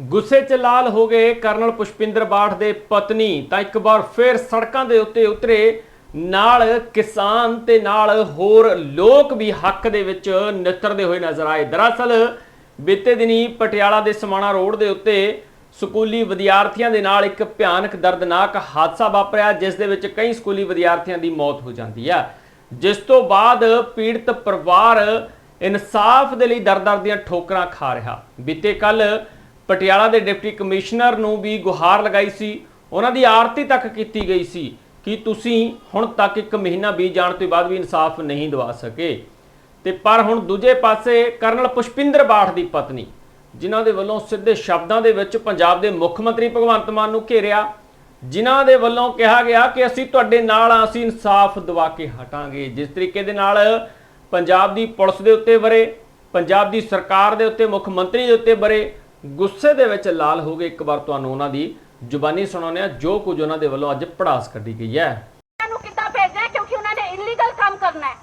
ਗੁੱਸੇ 'ਚ ਲਾਲ ਹੋ ਗਏ ਕਰਨਲ ਪੁਸ਼ਪਿੰਦਰ ਬਾਠ ਦੇ ਪਤਨੀ, ਤਾਂ ਇੱਕ ਵਾਰ ਫਿਰ ਸੜਕਾਂ ਦੇ ਉੱਤੇ ਉਤਰੇ। ਨਾਲ ਕਿਸਾਨ ਤੇ ਨਾਲ ਹੋਰ ਲੋਕ ਵੀ ਹੱਕ ਦੇ ਵਿੱਚ ਨਿੱਤਰਦੇ ਹੋਏ ਨਜ਼ਰ ਆਏ। ਦਰਅਸਲ ਬੀਤੇ ਦਿਨੀ ਪਟਿਆਲਾ ਦੇ ਸਮਾਣਾ ਰੋਡ ਦੇ ਉੱਤੇ ਸਕੂਲੀ ਵਿਦਿਆਰਥੀਆਂ ਦੇ ਨਾਲ ਇੱਕ ਭਿਆਨਕ ਦਰਦਨਾਕ ਹਾਦਸਾ ਵਾਪਰਿਆ, ਜਿਸ ਦੇ ਵਿੱਚ ਕਈ ਸਕੂਲੀ ਵਿਦਿਆਰਥੀਆਂ ਦੀ ਮੌਤ ਹੋ ਜਾਂਦੀ ਹੈ ਜਿਸ ਤੋਂ ਬਾਅਦ ਪੀੜਤ ਪਰਿਵਾਰ ਇਨਸਾਫ ਦੇ ਲਈ ਦਰ-ਦਰ ਦੀਆਂ ਠੋਕਰਾਂ ਖਾ ਰਿਹਾ। ਬੀਤੇ ਕੱਲ ਪਟਿਆਲਾ ਦੇ ਡਿਪਟੀ ਕਮਿਸ਼ਨਰ ਨੂੰ ਵੀ ਗੁਹਾਰ ਲਗਾਈ ਸੀ। ਉਹਨਾਂ ਦੀ ਆਰਤੀ ਤੱਕ ਕੀਤੀ ਗਈ ਸੀ ਕਿ ਤੁਸੀਂ ਹੁਣ ਤੱਕ ਇੱਕ ਮਹੀਨਾ ਬੀਤ ਜਾਣ ਤੋਂ ਬਾਅਦ ਵੀ ਇਨਸਾਫ ਨਹੀਂ ਦਿਵਾ ਸਕੇ। ਤੇ ਪਰ ਹੁਣ ਦੂਜੇ ਪਾਸੇ ਕਰਨਲ ਪੁਸ਼ਪਿੰਦਰ ਬਾਠ ਦੀ ਪਤਨੀ, ਜਿਨ੍ਹਾਂ ਦੇ ਵੱਲੋਂ ਸਿੱਧੇ ਸ਼ਬਦਾਂ ਦੇ ਵਿੱਚ ਪੰਜਾਬ ਦੇ ਮੁੱਖ ਮੰਤਰੀ ਭਗਵੰਤ ਮਾਨ ਨੂੰ ਘੇਰਿਆ, ਜਿਨ੍ਹਾਂ ਦੇ ਵੱਲੋਂ ਕਿਹਾ ਗਿਆ ਕਿ ਅਸੀਂ ਤੁਹਾਡੇ ਨਾਲ ਆ ਅਸੀਂ ਇਨਸਾਫ ਦਿਵਾ ਕੇ ਹਟਾਂਗੇ। ਜਿਸ ਤਰੀਕੇ ਦੇ ਨਾਲ ਪੰਜਾਬ ਦੀ ਪੁਲਿਸ ਦੇ ਉੱਤੇ ਬਰੇ ਪੰਜਾਬ ਦੀ ਸਰਕਾਰ ਦੇ ਉੱਤੇ, ਮੁੱਖ ਮੰਤਰੀ ਦੇ ਉੱਤੇ ਬਰੇ ਗੁੱਸੇ ਦੇ ਵਿੱਚ ਲਾਲ ਹੋ ਗਏ ਇੱਕ ਵਾਰ ਤੁਹਾਨੂੰ ਉਹਨਾਂ ਦੀ ਜ਼ੁਬਾਨੀ ਸੁਣਾਉਂਦੇ ਆ ਜੋ ਕੁਝ ਉਹਨਾਂ ਦੇ ਵੱਲੋਂ ਅੱਜ ਪੜਾਸ ਕੱਢੀ ਗਈ ਹੈ। ਨੂੰ ਕਿੱਦਾਂ ਭੇਜਣਾ ਕਿਉਂਕਿ ਉਹਨਾਂ ਨੇ ਇਲੀਗਲ ਕੰਮ ਕਰਨਾ ਹੈ।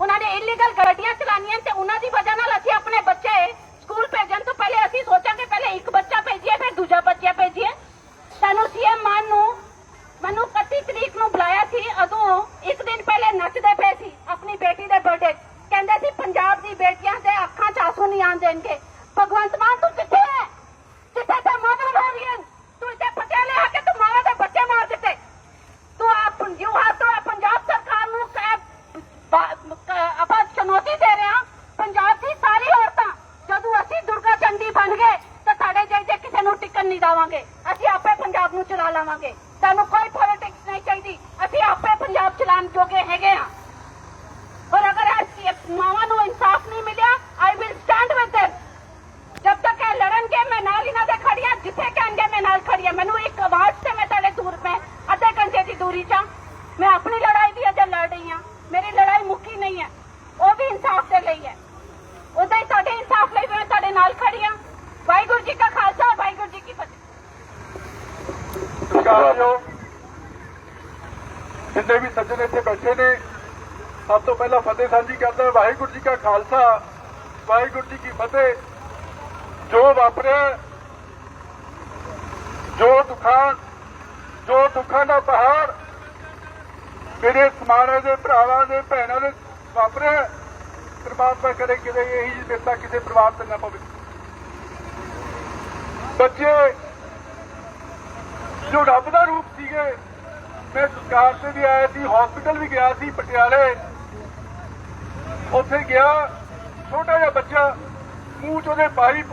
ਉਹਨਾਂ ਨੇ ਇਲੀਗਲ ਗੱਡੀਆਂ ਚਲਾਉਣੀਆਂ ਤੇ ਉਹਨਾਂ ਦੀ ਵਜ੍ਹਾ ਨਾਲ ਅਸੀਂ ਆਪਣੇ ਬੱਚੇ ਸਕੂਲ ਭੇਜਣ ਤੋਂ ਪਹਿਲੇ ਅਸੀਂ ਸੋਚਾਂਗੇ ਪਹਿਲੇ ਇੱਕ ਬੱਚਾ ਭੇਜੀਏ, ਫਿਰ ਦੂਜਾ ਬੱਚਾ ਭੇਜੀਏ। ਸਾਨੂੰ ਸੀਐਮ ਮਾਨ ਨੂੰ ਮੈਨੂੰ 31 ਤਰੀਕ ਨੂੰ ਬੁਲਾਇਆ ਸੀ। ਉਦੋਂ ਇੱਕ ਦਿਨ ਪਹਿਲੇ ਨੱਚਦੇ ਪਏ ਸੀ ਆਪਣੀ ਬੇਟੀ ਦੇ ਬਰਥਡੇ ਕਹਿੰਦੇ ਸੀ, ਪੰਜਾਬ ਦੀ ਬੇਟੀਆਂ ਦੇ ਅੱਖਾਂ 'ਚ ਆਸੂ ਨਹੀਂ ਆਉਣ ਦੇਣਗੇ। ਭਗਵੰਤ ਮਾਨ ਤੂੰ ਕਿੱਥੇ ਹੈ ਕਿੱਥੇ ਤੇ ਮਦਰ ਹੋ ਰਹੀ ਹੈ ਤੂੰ ਇੱਥੇ ਪਟਿਆਲੇ ਆ ਕੇ ਤੂੰ ਮਾਵਾਂ ਦੇ ਬੱਚੇ ਮਾਰ ਦਿੱਤੇ ਤੂੰ ਆਪ ਯੂ ਹੈਵ ਟੂ ਪੰਜਾਬ ਸਰਕਾਰ ਨੂੰ ਕਹਿ ਆਪਾਂ ਚੁਣੌਤੀ ਦੇ ਰਹੇ ਹਾਂ ਪੰਜਾਬ ਦੀ ਸਾਰੀ ਔਰਤਾਂ ਜਦੋਂ ਅਸੀਂ ਦੁਰਗਾ ਚੰਡੀ ਬਣ ਗਏ ਤਾਂ ਸਾਡੇ ਜਿਹੇ ਕਿਸੇ ਨਹੀਂ ਦੇਵਾਂਗੇ। ਅਸੀਂ ਆਪੇ ਪੰਜਾਬ ਨੂੰ ਚਲਾ ਲਾਵਾਂਗੇ। ਸਾਨੂੰ ਕੋਈ ਪੋਲਿਟਿਕਸ ਨਹੀਂ ਚਾਹੀਦੀ। ਅਸੀਂ ਆਪੇ ਪੰਜਾਬ ਚਲਾਉਣ ਜੋਗੇ ਹੈਗੇ ਹਾਂ ਔਰ ਅਗਰ ਅੱਜ ਮਾਵਾਂ ਨੂੰ ਇਨਸਾਫ ਨਹੀਂ ਮਿਲਿਆ I will stand with them ਜਦ ਤੱਕ ਇਹ ਲੜਨਗੇ ਮੈਂ ਨਾਲ ਇਹਨਾਂ ਦੇ ਖੜੀ ਹਾਂ ਜਿੱਥੇ ਕਹਿਣਗੇ ਮੈਂ ਨਾਲ ਖੜੀ ਹਾਂ ਮੈਨੂੰ ਇੱਕ ਆਵਾਜ਼ ਤੇ ਮੈਂ ਤੁਹਾਡੇ ਦੂਰ ਮੈਂ ਅੱਧੇ ਘੰਟੇ ਦੀ ਦੂਰੀ 'ਚ ਹਾਂ। ਮੈਂ ਆਪਣੀ ਲੜਾਈ ਦੀ ਅਜੇ ਲੜ ਰਹੀ ਹਾਂ ਮੇਰੀ ਲੜਾਈ ਮੁੱਕੀ ਨਹੀਂ ਹੈ ਉਹ ਵੀ ਇਨਸਾਫ ਦੇ ਲਈ ਹੈ ਉਦਾਂ ਹੀ ਤੁਹਾਡੇ ਇਨਸਾਫ ਲਈ ਵੀ ਮੈਂ ਤੁਹਾਡੇ ਨਾਲ ਖੜੀ ਹਾਂ ਵਾਹਿਗੁਰੂ ਜੀ ਕਾ ਖਾਲਸਾ ਵਾਹਿਗੁਰੂ ਜੀ ਕੀ ਫਤਿਹ ਸਤਿਕਾਰਯੋਗ ਜਿੰਨੇ ਵੀ ਸੱਜਣ ਇੱਥੇ ਬੈਠੇ ਨੇ, ਸਭ ਤੋਂ ਪਹਿਲਾਂ ਫਤਿਹ ਸਾਂਝੀ ਕਰਦਾ ਵਾਹਿਗੁਰੂ ਜੀ ਕਾ ਖਾਲਸਾ, ਵਾਹਿਗੁਰੂ ਜੀ ਕੀ ਫਤਿਹ। ਜੋ ਵਾਪਰਿਆ, ਜੋ ਦੁਖਾਂ, ਜੋ ਦੁੱਖਾਂ ਦਾ ਪਹਾੜ ਮੇਰੇ ਸਮਾਣੇ ਦੇ, ਭਰਾਵਾਂ ਦੇ, ਭੈਣਾਂ ਦੇ ਵਾਪਰਿਆ, ਪਰਮਾਤਮਾ ਕਰੇ ਕਿਤੇ ਇਹੀ ਦਿੱਤਾ ਕਿਸੇ ਪਰਿਵਾਰ ਤੇ ਨਾ ਪਵੇ। ਬੱਚੇ, ਜੋ ਰੱਬ ਦਾ ਰੂਪ ਸੀਗੇ ਮੈਂ ਸਰਕਾਰ ਤੇ ਵੀ ਆਇਆ ਸੀ ਹਸਪੀਟਲ ਵੀ ਗਿਆ ਸੀ, ਪਟਿਆਲੇ। ਉੱਥੇ ਗਿਆ, ਛੋਟਾ ਜਿਹਾ ਬੱਚਾ, ਮੂੰਹ ਚ ਉਹਦੇ ਪਾਈਪ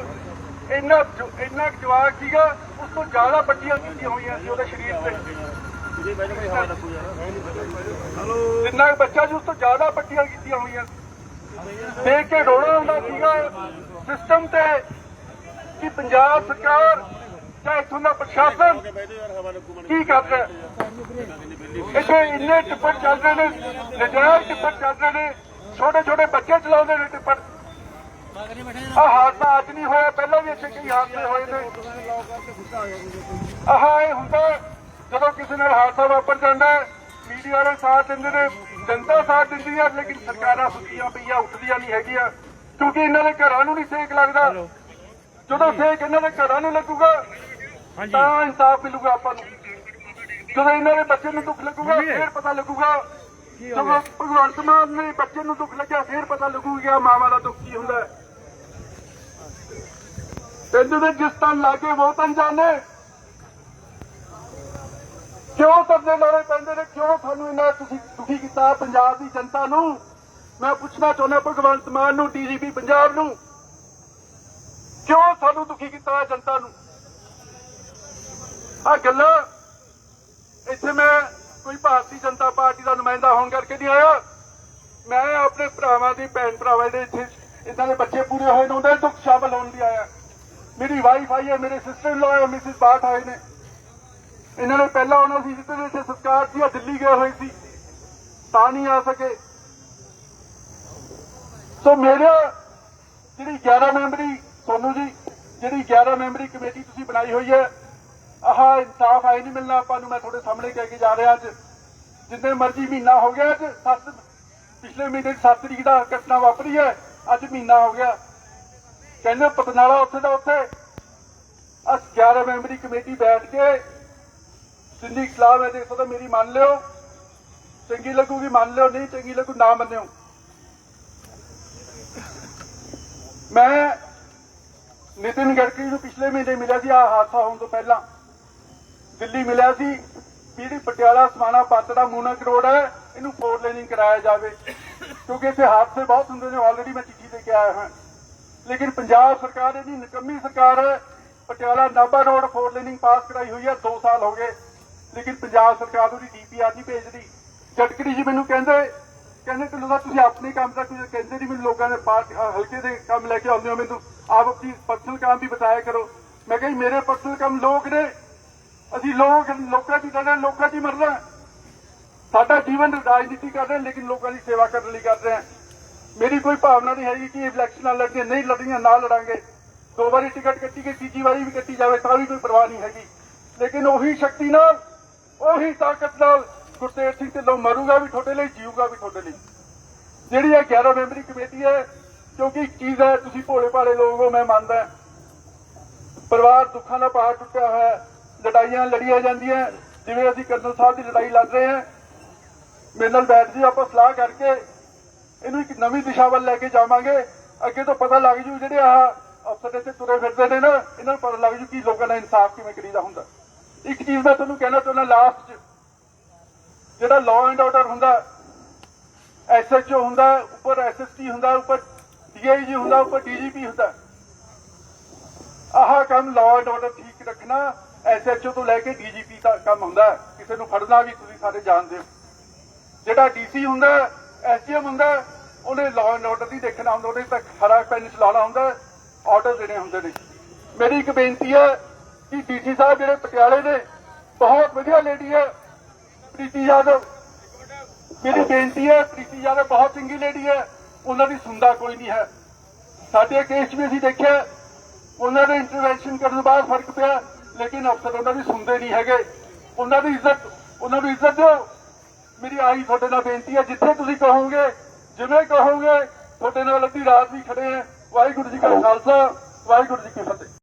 ਇੰਨਾ ਇੰਨਾ ਜਵਾਕ ਸੀਗਾ, ਉਸ ਤੋਂ ਜ਼ਿਆਦਾ ਪੱਟੀਆਂ ਕੀਤੀਆਂ ਹੋਈਆਂ ਸੀ ਉਹਦੇ ਸਰੀਰ ਤੇ। ਜਿੰਨਾ ਕੁ ਬੱਚਾ ਸੀ, ਉਸ ਤੋਂ ਜ਼ਿਆਦਾ ਪੱਟੀਆਂ ਕੀਤੀਆਂ ਹੋਈਆਂ ਦੇਖ ਕੇ ਰੋਣਾ ਆਉਂਦਾ ਸੀਗਾ ਸਿਸਟਮ ਤੇ, ਕਿ ਪੰਜਾਬ ਸਰਕਾਰ ਜਾਂ ਇੱਥੋਂ ਦਾ ਪ੍ਰਸ਼ਾਸਨ। ਕੀ ਕਰ ਰਿਹਾ ਇੱਥੇ ਇੰਨੇ ਟਿੱਪਰ ਚੱਲ ਰਹੇ ਨੇ, ਨਜਾਇਜ਼ ਟਿੱਪਰ ਚੱਲ ਰਹੇ ਨੇ ਛੋਟੇ ਛੋਟੇ ਬੱਚੇ ਚਲਾਉਂਦੇ ਨੇ ਟਿੱਪਰ। ਆ ਹਾਦਸਾ ਅੱਜ ਨਹੀਂ ਹੋਇਆ, ਪਹਿਲਾਂ ਵੀ ਇੱਥੇ ਕਈ ਹਾਦਸੇ ਹੋਏ ਨੇ। ਆਹ ਇਹ ਹੁੰਦਾ ਜਦੋਂ ਕਿਸੇ ਨਾਲ ਹਾਦਸਾ ਵਾਪਰ ਜਾਂਦਾ ਮੀਡੀਆ ਵਾਲੇ ਸਾਥ ਦਿੰਦੇ ਨੇ, ਜਨਤਾ ਸਾਥ ਦਿੰਦੀ ਹੈ, ਲੇਕਿਨ ਸਰਕਾਰਾਂ ਸੁੱਤੀਆਂ ਪਈਆਂ, ਉੱਠਦੀਆਂ ਨਹੀਂ ਹੈਗੀਆਂ, ਕਿਉਂਕਿ ਇਹਨਾਂ ਦੇ ਘਰਾਂ ਨੂੰ ਨਹੀਂ ਸੇਕ ਲੱਗਦਾ। ਜਦੋਂ ਸੇਕ ਇਹਨਾਂ ਦੇ ਘਰਾਂ ਨੂੰ ਲੱਗੂਗਾ ਤਾਂ ਇਨਸਾਫ ਮਿਲੂਗਾ ਆਪਾਂ ਨੂੰ। ਜਦੋਂ ਇਹਨਾਂ ਦੇ ਬੱਚੇ ਨੂੰ ਦੁੱਖ ਲੱਗੂਗਾ ਫਿਰ ਪਤਾ ਲੱਗੂਗਾ। ਜਦੋਂ ਭਗਵੰਤ ਮਾਨ ਦੇ ਬੱਚੇ ਨੂੰ ਦੁੱਖ ਲੱਗਿਆ ਫਿਰ ਪਤਾ ਲੱਗੂਗਾ ਮਾਵਾਂ ਦਾ ਦੁੱਖ ਕੀ ਹੁੰਦਾ। ਪਿੰਡ ਦੇ ਜਿਸ ਤਾਂ ਲਾਗੇ ਬਹੁਤ ਅਣਜਾਣੇ। ਕਿਉਂ ਤਰਦੇ ਲਾਉਣੇ ਪੈਂਦੇ ਨੇ? ਕਿਉਂ ਤੁਹਾਨੂੰ ਇੰਨਾ ਤੁਸੀਂ ਦੁਖੀ ਕੀਤਾ ਪੰਜਾਬ ਦੀ ਜਨਤਾ ਨੂੰ? ਮੈਂ ਪੁੱਛਣਾ ਚਾਹੁੰਦਾ ਭਗਵੰਤ ਮਾਨ ਨੂੰ ਡੀਜੀਪੀ ਪੰਜਾਬ ਨੂੰ। ਸਾਨੂੰ ਦੁਖੀ ਕੀਤਾ ਹੈ ਜਨਤਾ ਨੂੰ। ਆ ਗੱਲਾਂ ਇੱਥੇ ਮੈਂ ਕੋਈ ਭਾਰਤੀ ਜਨਤਾ ਪਾਰਟੀ ਦਾ ਨੁਮਾਇੰਦਾ ਹੋਣ ਕਰਕੇ ਨਹੀਂ ਆਇਆ। ਮੈਂ ਆਪਣੇ ਭਰਾਵਾਂ ਦੀ ਭੈਣ ਭਰਾਵਾਂ ਦੇ ਇੱਥੇ ਇਦਾਂ ਦੇ ਬੱਚੇ ਪੂਰੇ ਹੋਏ ਨੇ, ਉਹਨਾਂ ਦੇ ਦੁੱਖ ਸ਼ਾਮਲ ਹੋਣ ਲਈ ਆਇਆ। ਮੇਰੀ ਵਾਈਫ ਆਈ ਹੈ, ਮੇਰੇ ਸਿਸਟਰ ਇਨ ਲਾਅ ਹੈ ਮਿਸਿਸ ਬਾਠ ਆਏ ਨੇ। ਇਹਨਾਂ ਨੇ ਪਹਿਲਾਂ ਆਉਣਾ ਸੀ ਜਿੱਤੇ ਦੇ ਇੱਥੇ ਸਰਕਾਰ ਸੀ ਆ ਦਿੱਲੀ ਗਏ ਹੋਏ ਸੀ। ਤਾਂ ਨਹੀਂ ਆ ਸਕੇ। ਸੋ ਮੇਰੇ ਜਿਹੜੀ 11 ਮੈਂਬਰੀ, ਸੋਨੂ ਜੀ ਜਿਹੜੀ 11 ਮੈਂਬਰੀ ਕਮੇਟੀ ਤੁਸੀਂ ਬਣਾਈ ਹੋਈ ਹੈ, ਆਹ ਇਨਸਾਫ ਆਈ ਨਹੀਂ ਮਿਲਣਾ ਆਪਾਂ ਨੂੰ, ਮੈਂ ਤੁਹਾਡੇ ਸਾਹਮਣੇ ਕਹਿ ਕੇ ਜਾ ਰਿਹਾ ਅੱਜ। ਜਿੰਨੇ ਮਰਜ਼ੀ ਮਹੀਨਾ ਹੋ ਗਿਆ, ਅੱਜ ਸੱਤ, ਪਿਛਲੇ ਮਹੀਨੇ 7 ਤਰੀਕ ਦਾ ਘਟਨਾ ਵਾਪਰੀ ਹੈ, ਅੱਜ ਮਹੀਨਾ ਹੋ ਗਿਆ। ਕਹਿੰਦੇ ਪਤਨਾਲਾ ਉੱਥੇ ਦਾ ਉੱਥੇ। ਅਸ 11 ਮੈਂਬਰੀ ਕਮੇਟੀ ਬੈਠ ਕੇ ਜਿੰਨੀ ਖਿਲਾਫ ਹੈ ਦੇਖੋ ਤਾਂ ਮੇਰੀ ਮੰਨ ਲਿਓ। ਚੰਗੀ ਲੱਗੂਗੀ ਮੰਨ ਲਿਓ, ਨਹੀਂ ਚੰਗੀ ਲੱਗੂ ਨਾ ਮੰਨਿਓ। ਮੈਂ ਨਿਤਿਨ ਗਡਕਰੀ ਨੂੰ ਪਿਛਲੇ ਮਹੀਨੇ ਮਿਲਿਆ ਸੀ ਆ ਹਾਦਸਾ ਹੋਣ ਤੋਂ ਪਹਿਲਾਂ। ਦਿੱਲੀ ਮਿਲਿਆ ਸੀ ਵੀ ਜਿਹੜੀ ਪਟਿਆਲਾ ਸਮਾਣਾ ਪਾਤੜਾ ਮੂਨਕ ਰੋਡ ਹੈ, ਇਹਨੂੰ ਫੋਰ ਲੇਨਿੰਗ ਕਰਾਇਆ ਜਾਵੇ। ਕਿਉਂਕਿ ਇੱਥੇ ਹਾਦਸੇ ਬਹੁਤ ਹੁੰਦੇ ਨੇ ਆਲਰੇਡੀ ਮੈਂ ਚਿੱਠੀ ਦੇ ਕੇ ਆਇਆ ਹਾਂ। ਲੇਕਿਨ ਪੰਜਾਬ ਸਰਕਾਰ ਇਹਦੀ ਨਿਕੰਮੀ ਸਰਕਾਰ ਹੈ, Patiala Nabha road four laning pass ਕਰਾਈ ਹੋਈ ਹੈ 2 ਸਾਲ ਹੋ ਗਏ। ਲੇਕਿਨ ਪੰਜਾਬ ਸਰਕਾਰ ਉਹਦੀ ਡੀਪੀਆਰ ਨਹੀਂ ਭੇਜਦੀ। ਗਡਕਰੀ ਜੀ ਮੈਨੂੰ ਕਹਿੰਦੇ ਕਹਿੰਦੇ ਕਿ ਲੋਕਾਂ ਤੁਸੀਂ ਆਪਣੇ ਕੰਮ ਦਾ ਕੁਝ ਕਹਿੰਦੇ ਨਹੀਂ ਮੈਨੂੰ ਲੋਕਾਂ ਦੇ ਪਾਰਟ ਹਲਕੇ ਦੇ ਕੰਮ ਲੈ ਕੇ ਆਉਂਦੇ ਹੋ, ਮੈਨੂੰ ਆਪ ਆਪਣੀ ਪਰਸਨਲ ਕੰਮ ਵੀ ਬਤਾਇਆ ਕਰੋ। ਮੈਂ ਕਿਹਾ ਜੀ, ਮੇਰੇ ਪਰਸਨਲ ਕੰਮ ਲੋਕ ਨੇ। ਅਸੀਂ ਲੋਕ, ਲੋਕਾਂ ਦੀ ਲੜਨਾ ਲੋਕਾਂ ਦੀ ਮਰਨਾ ਸਾਡਾ ਜੀਵਨ ਰਾਜਨੀਤੀ ਕਰ ਰਹੇ, ਲੇਕਿਨ ਲੋਕਾਂ ਦੀ ਸੇਵਾ ਕਰਨ ਲਈ ਕਰ ਰਹੇ। ਹਾਂ ਮੇਰੀ ਕੋਈ ਭਾਵਨਾ ਨਹੀਂ ਹੈਗੀ ਕਿ ਇਲੈਕਸ਼ਨਾਂ ਲੜਨੀਆਂ ਨਹੀਂ ਲੜਨੀਆਂ ਨਾ ਲੜਾਂਗੇ। ਦੋ ਵਾਰੀ ਟਿਕਟ ਕੱਟੀ ਗਈ, ਤੀਜੀ ਵਾਰੀ ਵੀ ਕੱਟੀ ਜਾਵੇ, ਤਾਂ ਵੀ ਕੋਈ ਪਰਵਾਹ ਨਹੀਂ ਹੈਗੀ। ਲੇਕਿਨ ਉਹੀ ਸ਼ਕਤੀ ਨਾਲ, ਉਹੀ ਤਾਕਤ ਨਾਲ ਗੁਰਤੇਜ ਸਿੰਘ ਢਿੱਲੋਂ ਮਰੂਗਾ ਵੀ ਤੁਹਾਡੇ ਲਈ, ਜੀਊਗਾ ਵੀ ਤੁਹਾਡੇ ਲਈ। ਜਿਹੜੀ ਇਹ 11 ਮੈਂਬਰੀ ਕਮੇਟੀ ਹੈ ਕਿਉਂਕਿ ਇੱਕ ਚੀਜ਼ ਹੈ, ਤੁਸੀਂ ਭੋਲੇ ਭਾਲੇ ਲੋਕ ਹੋ, ਮੈਂ ਮੰਨਦਾ ਪਰਿਵਾਰ ਦੁੱਖਾਂ ਦਾ ਪਹਾੜ ਟੁੱਟਿਆ ਹੋਇਆ ਲੜਾਈਆਂ ਲੜੀਆਂ ਜਾਂਦੀਆਂ ਜਿਵੇਂ ਅਸੀਂ ਕਰਨਲ ਸਾਹਿਬ ਦੀ ਲੜਾਈ ਲੜ ਰਹੇ ਹਾਂ। ਮੇਰੇ ਨਾਲ ਬੈਠ ਜੀ ਆਪਾਂ ਸਲਾਹ ਕਰਕੇ ਇਹਨੂੰ ਇੱਕ ਨਵੀਂ ਦਿਸ਼ਾ ਵੱਲ ਲੈ ਕੇ ਜਾਵਾਂਗੇ। ਅੱਗੇ ਤੋਂ ਪਤਾ ਲੱਗ ਜੂ ਜਿਹੜੇ ਆਹ ਅਫਸਰ ਇੱਥੇ ਤੁਰੇ ਫਿਰਦੇ ਨੇ ਨਾ, ਇਹਨਾਂ ਨੂੰ ਪਤਾ ਲੱਗ ਜੂ ਕਿ ਲੋਕਾਂ ਦਾ ਇਨਸਾਫ ਕਿਵੇਂ ਕਰੀਦਾ ਹੁੰਦਾ। ਇੱਕ ਚੀਜ਼ ਮੈਂ ਤੁਹਾਨੂੰ ਕਹਿਣਾ ਚਾਹੁੰਦਾ ਲਾਸਟ 'ਚ, ਜਿਹੜਾ ਲਾਅ ਐਂਡ ਆਰਡਰ ਹੁੰਦਾ ਐਸਐਚਓ ਹੁੰਦਾ, ਉੱਪਰ ਐਸਐਸਟੀ ਹੁੰਦਾ, ਉੱਪਰ ਡੀਆਈਜੀ ਹੁੰਦਾ ਉੱਪਰ ਡੀਜੀਪੀ ਹੁੰਦਾ। ਆਹ ਕੰਮ ਲਾਅ ਐਂਡ ਆਰਡਰ ਠੀਕ ਰੱਖਣਾ ਐਸਐਚਓ ਤੋਂ ਲੈ ਕੇ ਡੀਜੀਪੀ ਤੱਕ ਕੰਮ ਹੁੰਦਾ ਕਿਸੇ ਨੂੰ ਫੜਨਾ ਵੀ ਤੁਸੀਂ ਸਾਰੇ ਜਾਣਦੇ ਹੋ। ਜਿਹੜਾ ਡੀਸੀ ਹੁੰਦਾ ਐਸਡੀਐਮ ਹੁੰਦਾ, ਉਹਨੇ ਲਾਅ ਐਂਡ ਆਰਡਰ ਨਹੀਂ ਦੇਖਣਾ ਹੁੰਦਾ, ਉਹਨੇ ਤਾਂ ਹਰਾ ਪੈਨ ਚਲਾਉਣਾ ਹੁੰਦਾ ਆਰਡਰ ਦੇਣੇ ਹੁੰਦੇ ਨੇ। ਮੇਰੀ ਇੱਕ ਬੇਨਤੀ ਹੈ ਕਿ ਡੀਸੀ ਸਾਹਿਬ ਜਿਹੜੇ ਪਟਿਆਲੇ ਦੇ ਬਹੁਤ ਵਧੀਆ ਲੇਡੀ ਹੈ, ਪ੍ਰੀਤੀ ਯਾਦਵ। ਮੇਰੀ ਬੇਨਤੀ ਹੈ, ਪ੍ਰੀਤੀ ਯਾਦਵ ਬਹੁਤ ਚੰਗੀ ਲੇਡੀ ਹੈ। ਉਹਨਾਂ ਦੀ ਸੁਣਦਾ ਕੋਈ ਨਹੀਂ ਹੈ। ਸਾਡੇ ਕੇਸ 'ਚ ਵੀ ਅਸੀਂ ਦੇਖਿਆ, ਉਹਨਾਂ ਦੇ ਇੰਟਰਵੈਂਸ਼ਨ ਕਰਨ ਤੋਂ ਬਾਅਦ ਫ਼ਰਕ ਪਿਆ, ਲੇਕਿਨ ਅਫਸਰ ਉਹਨਾਂ ਦੀ ਸੁਣਦੇ ਨਹੀਂ ਹੈਗੇ। ਉਹਨਾਂ ਦੀ ਇੱਜ਼ਤ, ਉਹਨਾਂ ਨੂੰ ਇੱਜ਼ਤ ਦਿਓ। ਮੇਰੀ ਆਈ ਤੁਹਾਡੇ ਨਾਲ ਬੇਨਤੀ ਹੈ, ਜਿੱਥੇ ਤੁਸੀਂ ਕਹੋਗੇ, ਜਿਵੇਂ ਕਹੋਗੇ, ਤੁਹਾਡੇ ਨਾਲ ਅੱਧੀ ਰਾਤ ਵੀ ਖੜੇ ਆ ਵਾਹਿਗੁਰੂ ਜੀ ਕਾ ਖਾਲਸਾ, ਵਾਹਿਗੁਰੂ ਜੀ ਕੀ ਫਤਿਹ।